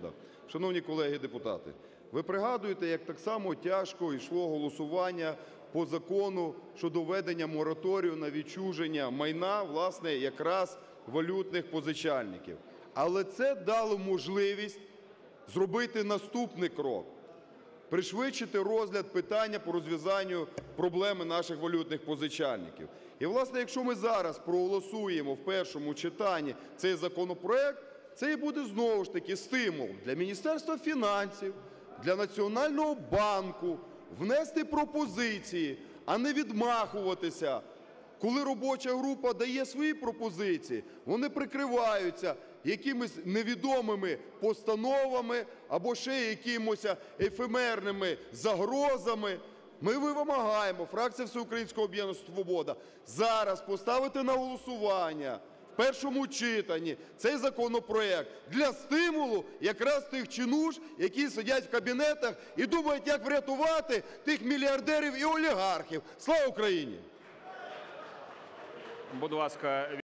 "Свобода". Шановні колеги депутати, ви пригадуєте, як так само тяжко йшло голосування по закону щодо введення мораторію на відчуження майна, власне, якраз валютних позичальників. Але це дало можливість зробити наступний крок – пришвидшити розгляд питання по розв'язанню проблеми наших валютних позичальників. І, власне, якщо ми зараз проголосуємо в першому читанні цей законопроект, це і буде знову ж таки стимул для Міністерства фінансів, для Національного банку внести пропозиції, а не відмахуватися. Коли робоча група дає свої пропозиції, вони прикриваються якимись невідомими постановами або ще якимось ефемерними загрозами. Ми вимагаємо, фракція Всеукраїнського об'єднання "Свобода", зараз поставити на голосування першому читанні цей законопроект для стимулу якраз тих чинуш, які сидять в кабінетах і думають, як врятувати тих мільярдерів і олігархів. Слава Україні!